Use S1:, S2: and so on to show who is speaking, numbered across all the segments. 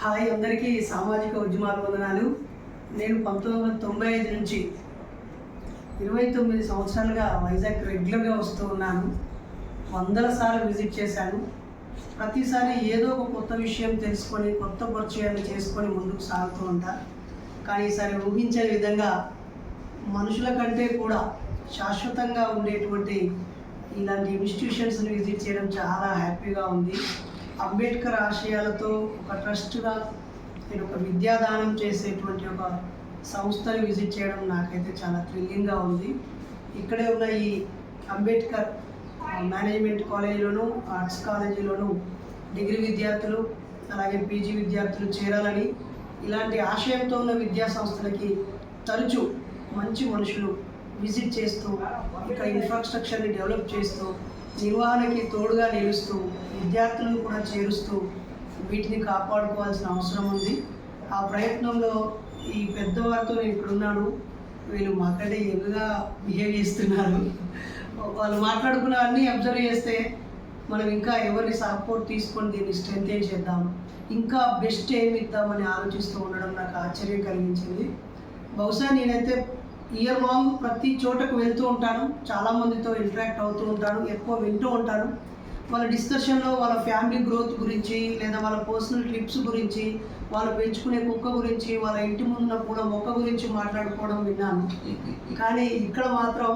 S1: Hi అందరికీ సామాజిక ఉద్యమాల వందనాలు నేను పంతొమ్మిది వందల తొంభై ఐదు నుంచి ఇరవై తొమ్మిది సంవత్సరాలుగా వైజాగ్ రెగ్యులర్గా వస్తూ ఉన్నాను. వందల సార్లు విజిట్ చేశాను. ప్రతిసారి ఏదో ఒక కొత్త విషయం తెలుసుకొని కొత్త పరిచయాలు చేసుకొని ముందుకు సాగుతూ ఉంటా. కానీ ఈసారి ఊహించని విధంగా మనుషుల కంటే కూడా శాశ్వతంగా ఉండేటువంటి ఇలాంటి ఇన్స్టిట్యూషన్స్ని విజిట్ చేయడం చాలా హ్యాపీగా ఉంది. అంబేద్కర్ ఆశయాలతో ఒక ట్రస్ట్గా నేను ఒక విద్యాదానం చేసేటువంటి ఒక సంస్థని విజిట్ చేయడం నాకైతే చాలా థ్రిల్లింగ్గా ఉంది. ఇక్కడే ఉన్న ఈ అంబేద్కర్ మేనేజ్మెంట్ కాలేజీలోను ఆర్ట్స్ కాలేజీలోను డిగ్రీ విద్యార్థులు అలాగే పీజీ విద్యార్థులు చేరాలని ఇలాంటి ఆశయంతో ఉన్న విద్యా సంస్థలకి తరచూ మంచి మనుషులు విజిట్ చేస్తూ ఇక్కడ ఇన్ఫ్రాస్ట్రక్చర్ని డెవలప్ చేస్తూ నిర్వహణకి తోడుగా నిలుస్తూ విద్యార్థులను కూడా చేరుస్తూ వీటిని కాపాడుకోవాల్సిన అవసరం ఉంది. ఆ ప్రయత్నంలో ఈ పెద్దవారితో నేను వీళ్ళు మాకంటే ఎక్కువగా బిహేవ్ చేస్తున్నారు. వాళ్ళు మాట్లాడుకున్న అన్నీ అబ్జర్వ్ చేస్తే మనం ఇంకా ఎవరిని సపోర్ట్ తీసుకొని దీన్ని స్ట్రెంథెన్ చేద్దాం ఇంకా బెస్ట్ ఏమి ఇద్దామని ఆలోచిస్తూ ఉండడం నాకు ఆశ్చర్యం కలిగించింది. బహుశా నేనైతే ఇయర్ లాంగ్ ప్రతి చోటకు వెళ్తూ ఉంటాను చాలామందితో ఇంటరాక్ట్ అవుతూ ఉంటాను ఎక్కువ వింటూ ఉంటాను వాళ్ళ డిస్కషన్లో వాళ్ళ ఫ్యామిలీ గ్రోత్ గురించి లేదా వాళ్ళ పర్సనల్ ట్రిప్స్ గురించి వాళ్ళు పెంచుకునే కుక్క గురించి వాళ్ళ ఇంటి ముందున్న పూల మొక్క గురించి మాట్లాడుకోవడం విన్నాను. కానీ ఇక్కడ మాత్రం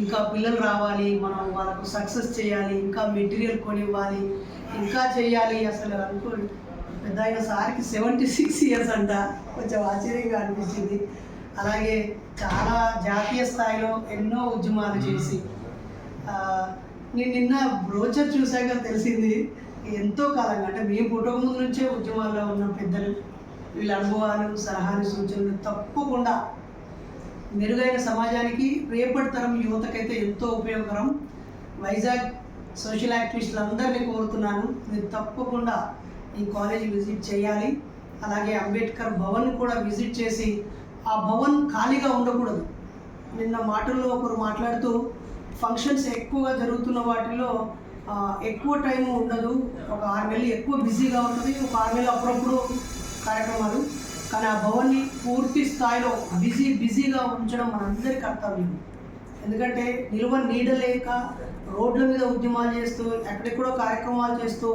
S1: ఇంకా పిల్లలు రావాలి మనం వాళ్ళకు సక్సెస్ చేయాలి ఇంకా మెటీరియల్ కొనివ్వాలి ఇంకా చేయాలి అసలు అనుకో పెద్ద ఆయన సార్కి సెవెంటీ సిక్స్ ఇయర్స్ అంట. కొంచెం ఆశ్చర్యంగా అనిపించింది. అలాగే చాలా జాతీయ స్థాయిలో ఎన్నో ఉద్యమాలు చేసి నేను నిన్న బ్రోచర్ చూశాక తెలిసింది ఎంతో కాలంగా అంటే మేము పుట్టక ముందు నుంచే ఉద్యమాల్లో ఉన్న పెద్దలు వీళ్ళ అనుభవాలు సలహాలు సూచనలు తప్పకుండా మెరుగైన సమాజానికి రేపటి తరం యువతకైతే ఎంతో ఉపయోగకరం. వైజాగ్ సోషల్ యాక్టివిస్టులందరినీ కోరుతున్నాను. మీరు తప్పకుండా ఈ కాలేజ్ విజిట్ చేయాలి. అలాగే అంబేద్కర్ భవన్ కూడా విజిట్ చేసి ఆ భవన్ ఖాళీగా ఉండకూడదు. నిన్న మాటల్లో ఒకరు మాట్లాడుతూ ఫంక్షన్స్ ఎక్కువగా జరుగుతున్న వాటిలో ఎక్కువ టైం ఉండదు. ఒక ఆరు నెలలు ఎక్కువ బిజీగా ఉంటుంది. ఒక ఆరు నెలలు అప్పుడప్పుడు కార్యక్రమాలు. కానీ ఆ భవన్ని పూర్తి స్థాయిలో బిజీ బిజీగా ఉంచడం మనందరి కర్తవ్యం. ఎందుకంటే నిల్వ నీడలేక రోడ్ల మీద ఉద్యమాలు చేస్తూ ఎక్కడెక్కడో కార్యక్రమాలు చేస్తూ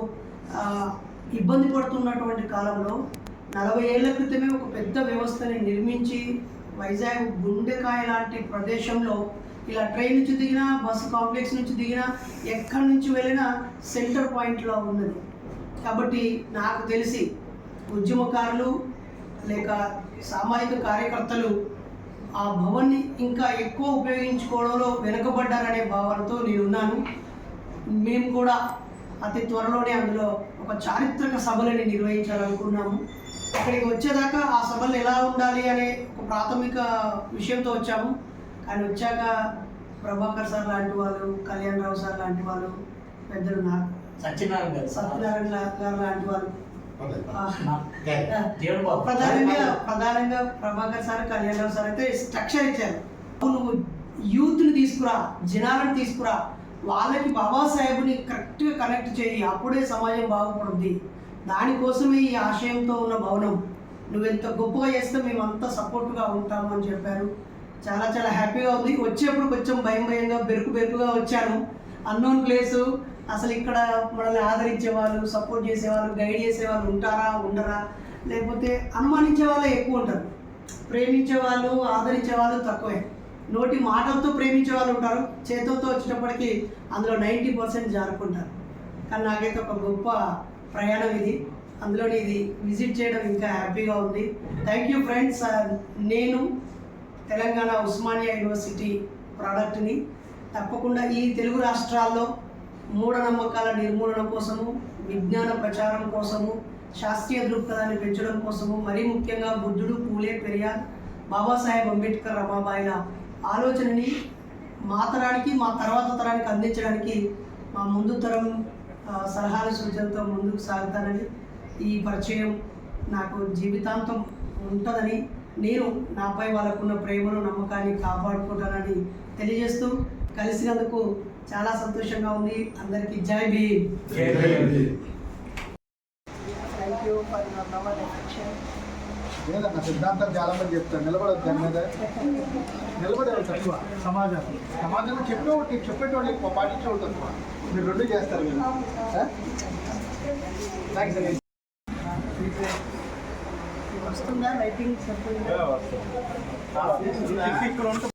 S1: ఇబ్బంది పడుతున్నటువంటి కాలంలో నలభై ఏళ్ళ క్రితమే ఒక పెద్ద వ్యవస్థని నిర్మించి వైజాగ్ గుండెకాయ లాంటి ప్రదేశంలో ఇలా ట్రైన్ నుంచి దిగినా బస్సు కాంప్లెక్స్ నుంచి దిగినా ఎక్కడి నుంచి వెళ్ళినా సెంటర్ పాయింట్లో ఉన్నది. కాబట్టి నాకు తెలిసి ఉద్యమకారులు లేక సామాజిక కార్యకర్తలు ఆ భవన్ని ఇంకా ఎక్కువ ఉపయోగించుకోవడంలో వెనుకబడ్డారనే భావనతో నేనున్నాను. మేము కూడా అతి త్వరలోనే అందులో ఒక చారిత్రక సభలని నిర్వహించాలనుకున్నాము. అక్కడికి వచ్చేదాకా ఆ సభలు ఎలా ఉండాలి అనే ఒక ప్రాథమిక విషయంతో వచ్చాము. కానీ వచ్చాక ప్రభాకర్ సార్ లాంటి వాళ్ళు కళ్యాణ్ రావు సార్ లాంటి వాళ్ళు పెద్దలు
S2: సత్యనారాయణ గారు.
S1: సత్యనారాయణ గారు లాంటి వాళ్ళు. ప్రధానంగా ప్రధానంగా ప్రభాకర్ సార్ కళ్యాణ్ రావు సార్ అయితే స్ట్రక్చర్ ఇచ్చారు. నువ్వు యూత్ని తీసుకురా జనాలను తీసుకురా. వాళ్ళకి బాబాసాహెబ్ని కరెక్ట్గా కనెక్ట్ చేయి. అప్పుడే సమాజం బాగుపడుద్ది. దానికోసమే ఈ ఆశయంతో ఉన్న భవనం. నువ్వెంత గొప్పగా చేస్తే మేము అంత సపోర్ట్గా ఉంటాము అని చెప్పారు. చాలా చాలా హ్యాపీగా ఉంది. వచ్చేప్పుడు కొంచెం భయం భయంగా బెరుకు బెరుకుగా వచ్చాను. Unknown place. అసలు ఇక్కడ మనల్ని ఆదరించే వాళ్ళు సపోర్ట్ చేసేవాళ్ళు గైడ్ చేసేవాళ్ళు ఉంటారా ఉండరా? లేకపోతే అనుమానించే వాళ్ళే ఎక్కువ ఉంటారు. ప్రేమించే వాళ్ళు ఆదరించే వాళ్ళు తక్కువే. నోటి మాటలతో ప్రేమించే వాళ్ళు ఉంటారు. చేతులతో వచ్చేటప్పటికి అందులో నైంటీ పర్సెంట్ జారుకుంటారు. కానీ నాకైతే ఒక గొప్ప ప్రయాణం ఇది. అందులోని ఇది విజిట్ చేయడం ఇంకా హ్యాపీగా ఉంది. థ్యాంక్ యూ ఫ్రెండ్స్ నేను తెలంగాణ ఉస్మానియా యూనివర్సిటీ ప్రోడక్ట్ని తప్పకుండా ఈ తెలుగు రాష్ట్రాల్లో మూఢనమ్మకాల నిర్మూలన కోసము విజ్ఞాన ప్రచారం కోసము శాస్త్రీయ దృక్పథాన్ని పెంచడం కోసము మరీ ముఖ్యంగా బుద్ధుడు పూలే పెరియార్ బాబాసాహెబ్ అంబేద్కర్ రమాబాయిల ఆలోచనని మా తరానికి మా తర్వాత తరానికి అందించడానికి మా ముందు తరం సలహాలు సూచనలతో ముందుకు సాగుతానని ఈ పరిచయం నాకు జీవితాంతం ఉంటుందని నేను నాపై వాళ్ళకున్న ప్రేమను నమ్మకాన్ని కాపాడుకుంటానని తెలియజేస్తూ కలిసినందుకు చాలా సంతోషంగా ఉంది. అందరికీ జై Bhim. Thank you for your love and
S3: లేదన్న సిద్ధాంతం చాలా మంది చెప్తారు. నిలబడదు దాని మీద. నిలబడేవాళ్ళు తక్కువ సమాజం. సమాజంలో చెప్పేవాళ్ళు చెప్పేటోళ్ళు పాటించేవాళ్ళు తక్కువ. మీరు రెండు చేస్తారు మీరు. థ్యాంక్స్ అండి
S1: వస్తుందా? రైటింగ్
S3: ఇక్కడ ఉంటే